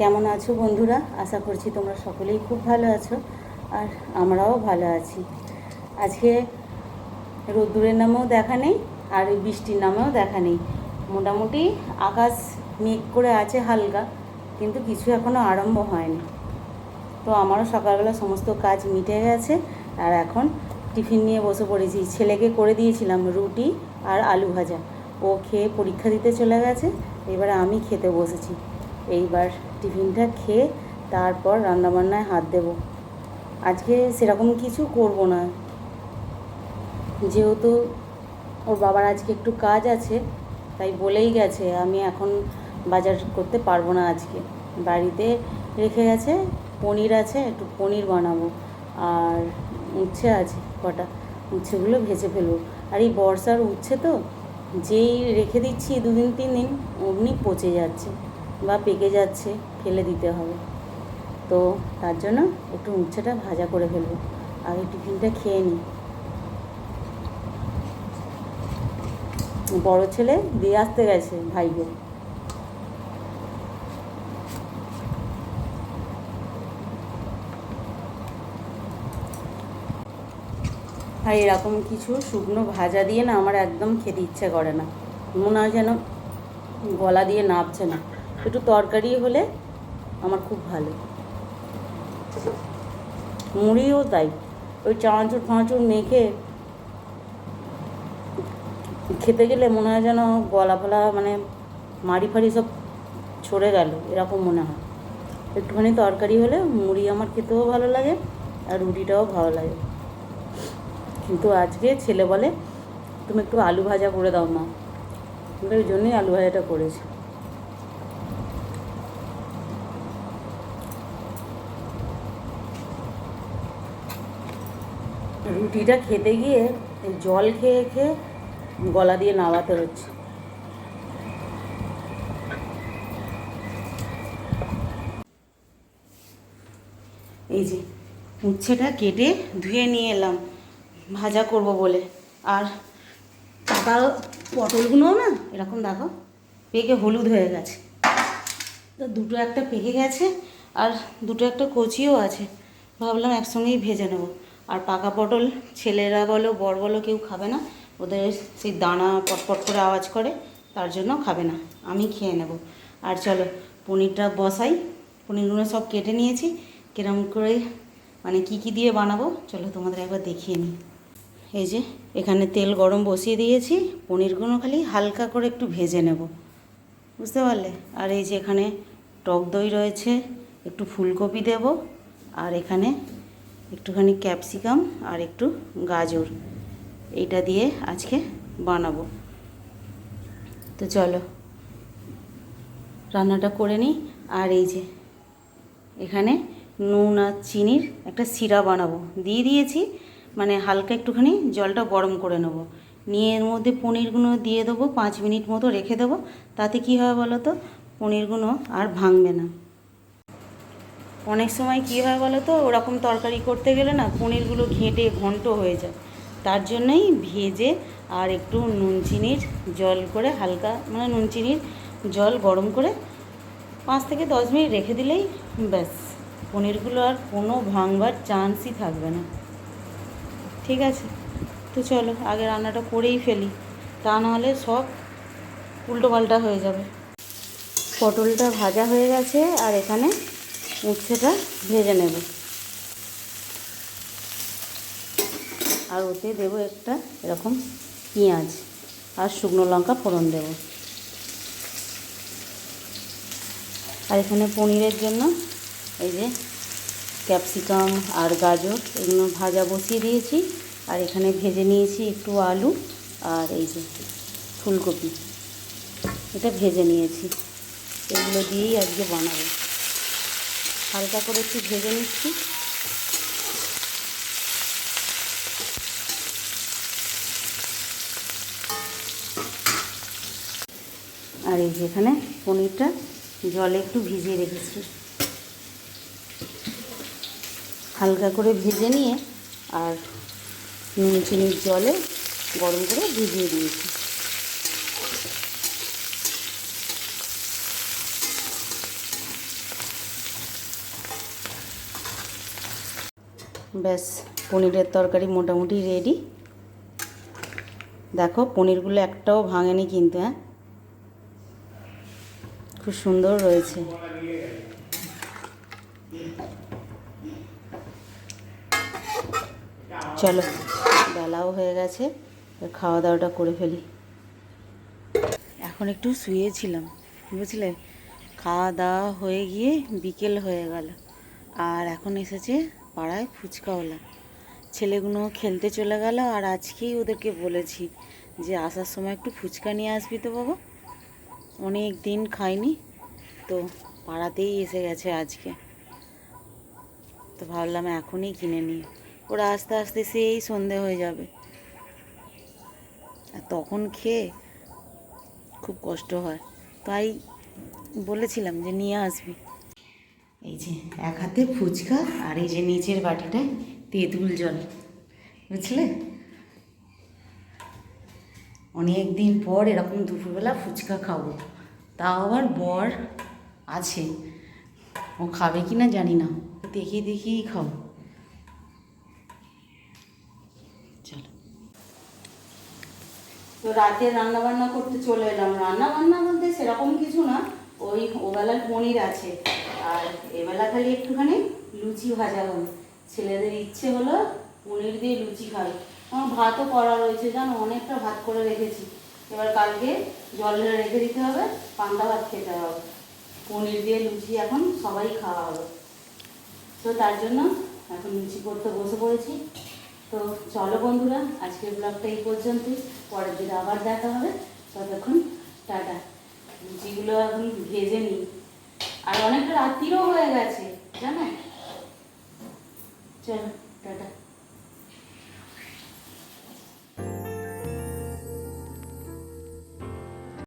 কেমন আছো বন্ধুরা? আশা করছি তোমরা সকলেই খুব ভালো আছো আর আমরাও ভালো আছি। আজকে রোদ্দুরের নামেও দেখা নেই আর বৃষ্টির নামেও দেখা নেই। মোটামুটি আকাশ মেঘ করে আছে হালকা, কিন্তু কিছু এখনও আরম্ভ হয়নি। তো আমারও সকালবেলা সমস্ত কাজ মিটে গেছে আর এখন টিফিন নিয়ে বসে পড়েছি। ছেলেকে করে দিয়েছিলাম রুটি আর আলু ভাজা। ও খেয়ে পরীক্ষা দিতে চলে গেছে, এবারে আমি খেতে বসেছি। এইবার টিফিনটা খেয়ে তারপর রান্নাবান্নায় হাত দেব। আজকে সেরকম কিছু করব না। যেহেতু ওর বাবার আজকে একটু কাজ আছে, তাই বলেই গেছে, আমি এখন বাজার করতে পারব না আজকে। বাড়িতে রেখে গেছে, পনির আছে, একটু পনির বানাবো। আর উচ্ছে আছে কটা, উচ্ছেগুলো ভেজে ফেলব। আর এই বর্ষার উচ্ছে তো, যেই রেখে দিচ্ছি দুদিন তিন দিন অমনি পচে যাচ্ছে। বা পেকে যাচ্ছে, ফেলে দিতে হবে। তো তার জন্য একটু উচ্ছেটা ভাজা করে ফেলব। আর আগে টিফিনটা খেয়ে নিই। বড় ছেলে দিয়ে আসতে গেছে ভাইকে। আর এরকম কিছু শুকনো ভাজা দিয়ে না আমার একদম খেতে ইচ্ছে করে না। মনে হয় যেন গলা দিয়ে নাপছে না। একটু তরকারি হলে আমার খুব ভালো। মুড়িও তাই। ওই চানাচুর ফাঁচুর মেখে খেতে গেলে মনে হয় যেন গলা ফলা মানে মাড়ি ফাড়ি সব ছড়ে গেল, এরকম মনে হয়। একটুখানি তরকারি হলে মুড়ি আমার খেতেও ভালো লাগে আর রুটিটাও ভালো লাগে। কিন্তু আজকে ছেলে বলে, তুমি একটু আলু ভাজা করে দাও মা। ওই জন্যই আলু ভাজাটা করেছি। রুটিটা খেতে গিয়ে জল খেয়ে খেয়ে গলা দিয়ে নামাতে হচ্ছে। এই যে উচ্ছেটা কেটে ধুয়ে নিয়ে এলাম, ভাজা করব বলে। আর পাকা পটলগুলোও না এরকম দেখো, পেকে হলুদ হয়ে গেছে। তো দুটো একটা পেকে গেছে আর দুটো একটা কচিও আছে, ভাবলাম একসঙ্গেই ভেজে নেব। আর পাকা পটল ছেলেরা বলো বড় বলো, কেউ খাবে না। ওদের সেই দানা পটপট করে আওয়াজ করে, তার জন্য খাবে না। আমি খেয়ে নেব। আর চলো, পনিরটা বসাই। পনিরগুলো সব কেটে নিয়েছি। কিরম করে মানে কি কি দিয়ে বানাবো, চলো তোমাদের একবার দেখিয়ে নিই। এই যে, এখানে তেল গরম বসিয়ে দিয়েছি। পনিরগুলো খালি হালকা করে একটু ভেজে নেব। বুঝতে পারলে? আর এই যে এখানে টক দই রয়েছে, একটু ফুলকপি দেব। আর এখানে একটুখানি ক্যাপসিকাম আর একটু গাজর। এইটা দিয়ে আজকে বানাবো। তো চলো, রান্নাটা করে নিই। আর এই যে, এখানে নুন আর চিনির একটা সিরা বানাবো। দিয়ে দিয়েছি মানে হালকা একটুখানি জলটা গরম করে নেব। নিয়ে এর মধ্যে পনিরগুলো দিয়ে দেবো, পাঁচ মিনিট মতো রেখে দেবো। তাতে কী হয় বলো তো? পনিরগুলো আর ভাঙবে না। অনেক সময় কী হয় বলো তো, ওরকম তরকারি করতে গেলে না পনিরগুলো ঘেঁটে ঘন্ট হয়ে যায়। তার জন্যই ভেজে আর একটু নুন চিনির জল করে হালকা মানে নুন চিনির জল গরম করে পাঁচ থেকে দশ মিনিট রেখে দিলেই ব্যাস। পনিরগুলো আর কোনো ভাঙবার চান্সই থাকবে না। ঠিক আছে, তো চলো আগে রান্নাটা করেই ফেলি, তা নাহলে সব উল্টোপাল্টা হয়ে যাবে। পটলটা ভাজা হয়ে গেছে আর এখানে উচ্ছেটা ভেজে নেব। আর ওতে দেবো একটা এরকম পেঁয়াজ আর শুকনো লঙ্কা ফোড়ন দেব। আর এখানে পনিরের জন্য এই যে ক্যাপসিকাম আর গাজর এগুলো ভাজা বসিয়ে দিয়েছি। আর এখানে ভেজে নিয়েছি একটু আলু আর এই যে ফুলকপি। এটা ভেজে নিয়েছি। এগুলো দিয়েই আজকে বানাবো। হালকা করে একটু ভেজে নিচ্ছি। আর এই যে এখানে পনিরটা জলে একটু ভিজিয়ে রেখেছি। হালকা করে ভেজে নিয়ে আর নুন চিনির জলে গরম করে ভিজিয়ে দিয়েছি। ব্যাস, পনিরের তরকারি মোটামুটি রেডি দেখো, পনিরগুলো একটাও ভাঙেনি কিন্তু হ্যাঁ? খুব সুন্দর রয়েছে। চলো, বেলাও হয়ে গেছে খাওয়া দাওয়াটা করে ফেলি। এখন একটু শুয়েছিলাম, বুঝলে? খাওয়া দাওয়া হয়ে গিয়ে বিকেল হয়ে গেল, আর এখন এসেছে পাড়ায় ফুচকাওয়ালা। ছেলেগুলো খেলতে চলে গেল আর আজকেই ওদেরকে বলেছি যে আসার সময় একটু ফুচকা নিয়ে আসবি তো বাবা। অনেক দিন খাইনি তো পাড়াতেই এসে গেছে আজকে। তো ভাবলাম এখনই কিনে নিই। ওরা আস্তে আস্তে সেই সন্ধে হয়ে যাবে। আর তখন খেয়ে খুব কষ্ট হয়। তাই বলেছিলাম যে নিয়ে আসবি। এই যে এক হাতে ফুচকা আর এই যে নিচের বাটিটায় তেঁতুল জল, বুঝলে? অনেক দিন পর এরকম দুপুরবেলা ফুচকা খাব, তাও আবার বর আছে, ও খাবে কি না জানি না দেখিয়ে দেখিয়েই খাব। চলো। তো রাতে রান্না বান্না করতে চলে এলাম। রান্না বান্না বলতে সেরকম কিছু না, ওই ওবেলার পনির আছে। আর এবেলা খালি একটুখানি লুচি ভাজা হবে। ছেলেদের ইচ্ছে হলো পনির দিয়ে লুচি খাবে। আমার ভাতও করা রয়েছে, জানো, অনেকটা ভাত করে রেখেছি। এবার কালকে জল রেখে দিতে হবে, পান্তা ভাত খেতে হবে। পনির দিয়ে লুচি এখন সবাই খাওয়া হবে। তো তার জন্য এখন লুচি করতে বসে পড়েছি। তো চলো বন্ধুরা, আজকের ব্লগটা এই পর্যন্তই। পরের দিন আবার দেখা হবে। ততক্ষণ টাটা। লুচিগুলো এখন ভেজে নিই। আর অনেকটা রাত্রিও হয়ে গেছে জানো? চলো টাটা।